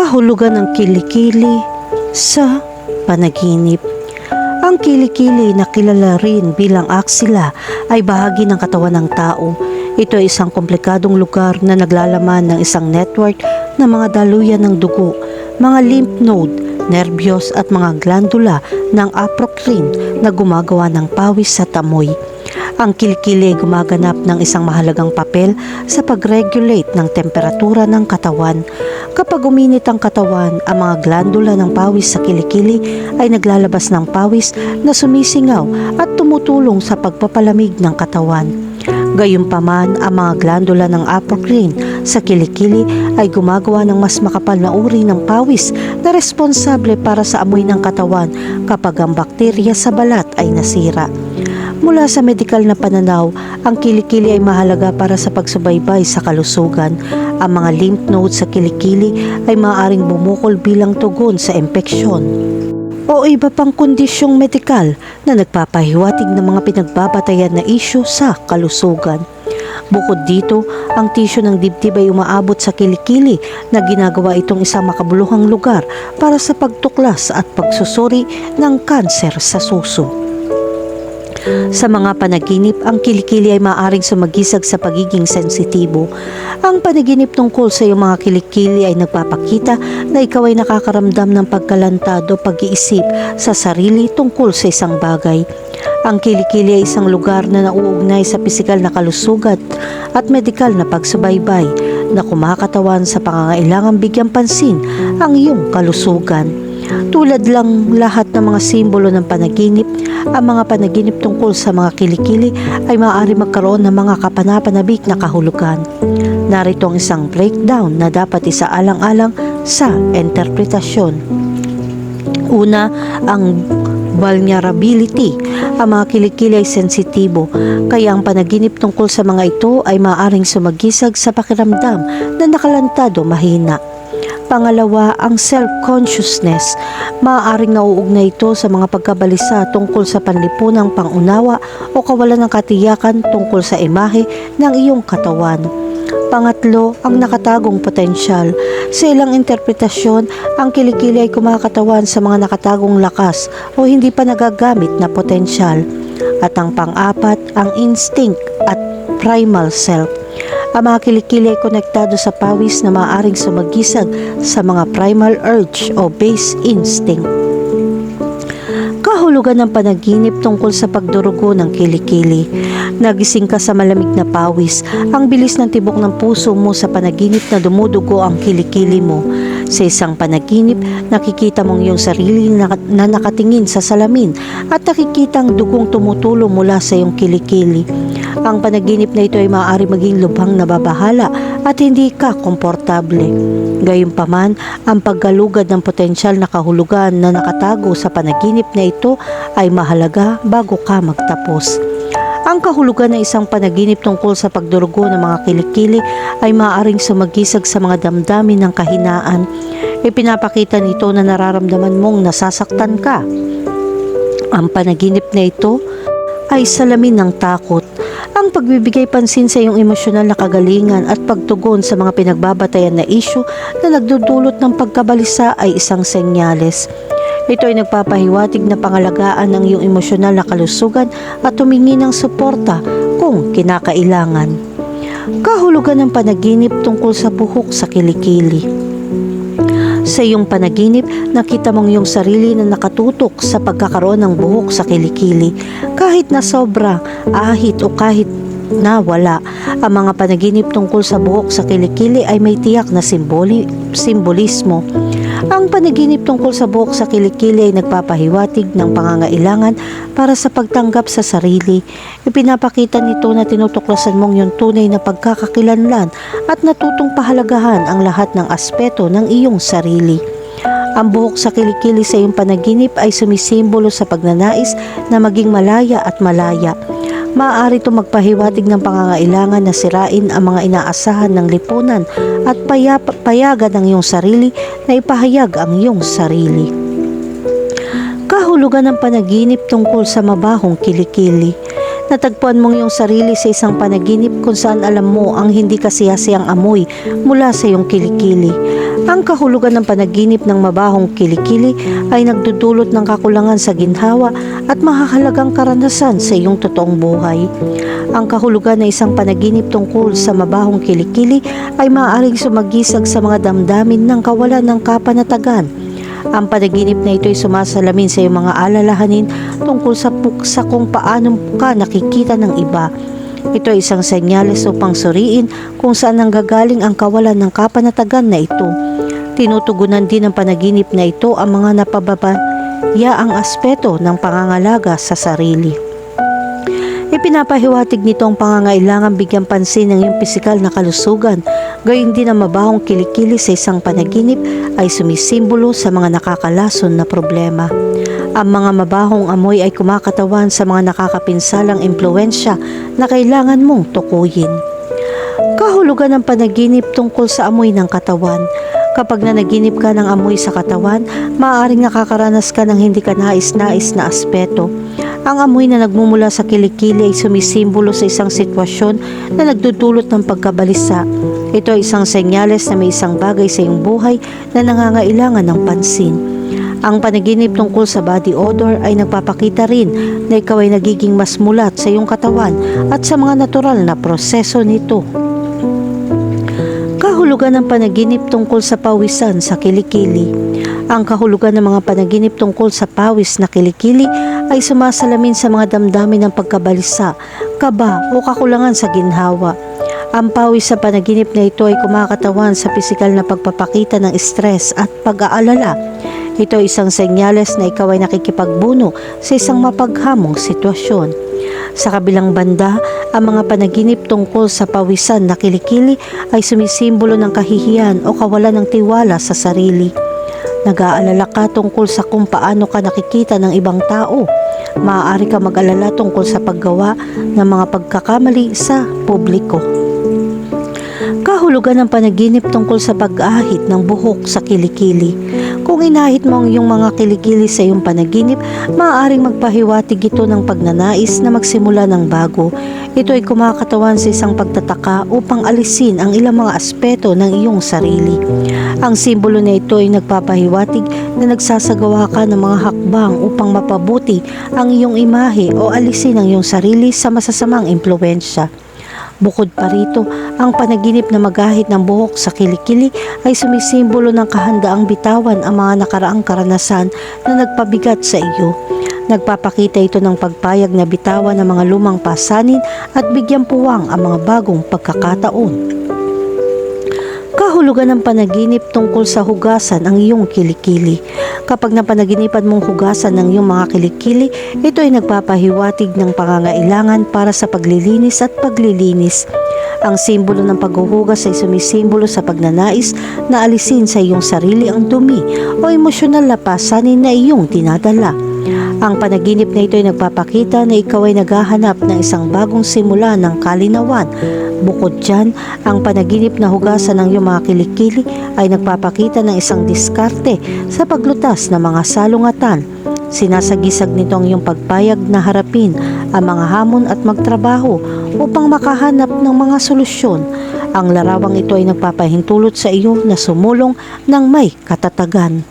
kahulugan ng kilikili sa panaginip. Ang kilikili na kilala rin bilang aksila ay bahagi ng katawan ng tao. Ito ay isang komplikadong lugar na naglalaman ng isang network ng mga daluyan ng dugo, mga lymph node, nervyos at mga glandula ng apocrine na gumagawa ng pawis sa tamoy. Ang kilikili ay gumaganap ng isang mahalagang papel sa pag-regulate ng temperatura ng katawan. Kapag uminit ang katawan, ang mga glandula ng pawis sa kilikili ay naglalabas ng pawis na sumisingaw at tumutulong sa pagpapalamig ng katawan. Gayunpaman, ang mga glandula ng apocrine sa kilikili ay gumagawa ng mas makapal na uri ng pawis na responsable para sa amoy ng katawan kapag ang bakterya sa balat ay nasira. Mula sa medikal na pananaw, ang kilikili ay mahalaga para sa pagsubaybay sa kalusugan. Ang mga lymph nodes sa kilikili ay maaaring bumukol bilang tugon sa impeksyon o iba pang kondisyong medikal na nagpapahiwatig ng mga pinagbabatayan na isyu sa kalusugan. Bukod dito, ang tisyo ng dibdib ay umaabot sa kilikili na ginagawa itong isang makabuluhang lugar para sa pagtuklas at pagsusuri ng kanser sa suso. Sa mga panaginip, ang kilikili ay maaaring sumagisag sa pagiging sensitibo. Ang panaginip tungkol sa iyong mga kilikili ay nagpapakita na ikaw ay nakakaramdam ng pagkalantado pag-iisip sa sarili tungkol sa isang bagay. Ang kilikili ay isang lugar na nauugnay sa pisikal na kalusugan at medikal na pagsubaybay na kumakatawan sa pangangailangang bigyan pansin ang iyong kalusugan. Tulad lang lahat ng mga simbolo ng panaginip, ang mga panaginip tungkol sa mga kilikili ay maaari magkaroon ng mga kapanapanabik na kahulugan. Narito ang isang breakdown na dapat isaalang-alang sa interpretasyon. Una, ang vulnerability. Ang mga kilikili ay sensitibo, kaya ang panaginip tungkol sa mga ito ay maaaring sumagisag sa pakiramdam na nakalantado mahina. Pangalawa, ang self-consciousness. Maaaring nauugnay ito sa mga pagkabalisa tungkol sa panlipunang pangunawa o kawalan ng katiyakan tungkol sa imahe ng iyong katawan. Pangatlo, ang nakatagong potensyal. Sa ilang interpretasyon, ang kilikili ay kumakatawan sa mga nakatagong lakas o hindi pa nagagamit na potensyal. At ang pang-apat, ang instinct at primal self. Ang mga kilikili ay konektado sa pawis na maaaring sumagisag sa mga primal urge o base instinct. Kahulugan ng panaginip tungkol sa pagdurugo ng kilikili. Nagising ka sa malamig na pawis. Ang bilis ng tibok ng puso mo sa panaginip na dumudugo ang kilikili mo. Sa isang panaginip, nakikita mong iyong sarili na, na nakatingin sa salamin at nakikita ang dugong tumutulo mula sa iyong kilikili. Ang panaginip na ito ay maaari maging lubhang nababahala at hindi ka komportable. Gayunpaman, ang paggalugad ng potensyal na kahulugan na nakatago sa panaginip na ito ay mahalaga bago ka magtapos. Ang kahulugan ng isang panaginip tungkol sa pagdurugo ng mga kilikili ay maaaring sumagisag sa mga damdamin ng kahinaan. Ipinapakita nito na nararamdaman mong nasasaktan ka. Ang panaginip na ito ay salamin ng takot. Ang pagbibigay pansin sa iyong emosyonal na kagalingan at pagtugon sa mga pinagbabatayan na isyu na nagdudulot ng pagkabalisa ay isang senyales. Ito ay nagpapahiwatig na pangalagaan ng iyong emosyonal na kalusugan at humingi ng suporta kung kinakailangan. Kahulugan ng panaginip tungkol sa buhok sa kilikili. Sa iyong panaginip, nakita mong iyong sarili na nakatutok sa pagkakaroon ng buhok sa kilikili. Kahit na sobra, ahit o kahit na wala, ang mga panaginip tungkol sa buhok sa kilikili ay may tiyak na simboli, simbolismo. Ang panaginip tungkol sa buhok sa kilikili ay nagpapahiwatig ng pangangailangan para sa pagtanggap sa sarili. Ipinapakita nito na tinutuklasan mong yung tunay na pagkakakilanlan at natutong pahalagahan ang lahat ng aspeto ng iyong sarili. Ang buhok sa kilikili sa iyong panaginip ay sumisimbolo sa pagnanais na maging malaya at malaya. Maaari ito magpahiwatig ng pangangailangan na sirain ang mga inaasahan ng lipunan at payagan ang iyong sarili na ipahayag ang iyong sarili. Kahulugan ng panaginip tungkol sa mabahong kilikili. Natagpuan mong iyong sarili sa isang panaginip kung saan alam mo ang hindi kasiyasiyang amoy mula sa iyong kilikili. Ang kahulugan ng panaginip ng mabahong kilikili ay nagdudulot ng kakulangan sa ginhawa at mahahalagang karanasan sa iyong totoong buhay. Ang kahulugan ng isang panaginip tungkol sa mabahong kilikili ay maaaring sumagisag sa mga damdamin ng kawalan ng kapanatagan. Ang panaginip na ito ay sumasalamin sa iyong mga alalahanin tungkol sa puksa kung paano ka nakikita ng iba. Ito ay isang senyales upang suriin kung saan nanggagaling ang kawalan ng kapanatagan na ito. Tinutugunan din ng panaginip na ito ang mga napababayaang aspeto ng pangangalaga sa sarili. Ipinapahiwatig nito ang pangangailangan bigyan pansin ng iyong pisikal na kalusugan, gayon din ang mabahong kilikili sa isang panaginip ay sumisimbolo sa mga nakakalason na problema. Ang mga mabahong amoy ay kumakatawan sa mga nakakapinsalang impluensya na kailangan mong tukuyin. Kahulugan ng panaginip tungkol sa amoy ng katawan. Kapag nanaginip ka ng amoy sa katawan, maaaring nakakaranas ka ng hindi ka nais-nais na aspeto. Ang amoy na nagmumula sa kilikili ay sumisimbolo sa isang sitwasyon na nagdudulot ng pagkabalisa. Ito ay isang senyales na may isang bagay sa iyong buhay na nangangailangan ng pansin. Ang panaginip tungkol sa body odor ay nagpapakita rin na ikaw ay nagiging mas mulat sa iyong katawan at sa mga natural na proseso nito. Kahulugan ng panaginip tungkol sa pawisan sa kilikili. Ang kahulugan ng mga panaginip tungkol sa pawis na kilikili ay sumasalamin sa mga damdamin ng pagkabalisa, kaba o kakulangan sa ginhawa. Ang pawis sa panaginip na ito ay kumakatawan sa pisikal na pagpapakita ng stress at pag-aalala. Ito ay isang senyales na ikaw ay nakikipagbuno sa isang mapaghamong sitwasyon. Sa kabilang banda, ang mga panaginip tungkol sa pawisan na kilikili ay sumisimbolo ng kahihiyan o kawalan ng tiwala sa sarili. Nag-aalala ka tungkol sa kung paano ka nakikita ng ibang tao. Maaari ka mag-alala tungkol sa paggawa ng mga pagkakamali sa publiko. Kahulugan ng panaginip tungkol sa pag-ahit ng buhok sa kilikili. Kung inahit mo ang iyong mga kilikili sa iyong panaginip, maaaring magpahiwatig ito ng pagnanais na magsimula ng bago. Ito ay kumakatawan sa isang pagtataka upang alisin ang ilang mga aspeto ng iyong sarili. Ang simbolo na ito ay nagpapahiwatig na nagsasagawa ka ng mga hakbang upang mapabuti ang iyong imahe o alisin ang iyong sarili sa masasamang impluensya. Bukod pa rito, ang panaginip na magahit ng buhok sa kilikili ay sumisimbolo ng kahandaang bitawan ang mga nakaraang karanasan na nagpabigat sa iyo. Nagpapakita ito ng pagpayag na bitawan ng mga lumang pasanin at bigyan puwang ang mga bagong pagkakataon. Kahulugan ng panaginip tungkol sa hugasan ang iyong kilikili. Kapag napanaginipan mong hugasan ng iyong mga kilikili, ito ay nagpapahiwatig ng pangangailangan para sa paglilinis at paglilinis. Ang simbolo ng paghuhugas ay sumisimbolo sa pagnanais na alisin sa iyong sarili ang dumi o emosyonal na pasanin na iyong tinadala. Ang panaginip na ito ay nagpapakita na ikaw ay naghahanap ng isang bagong simula ng kalinawan. Bukod dyan, ang panaginip na hugasan ng iyong mga kilikili ay nagpapakita ng isang diskarte sa paglutas ng mga salungatan. Sinasagisag nito ang iyong pagpayag na harapin ang mga hamon at magtrabaho upang makahanap ng mga solusyon. Ang larawang ito ay nagpapahintulot sa iyo na sumulong ng may katatagan.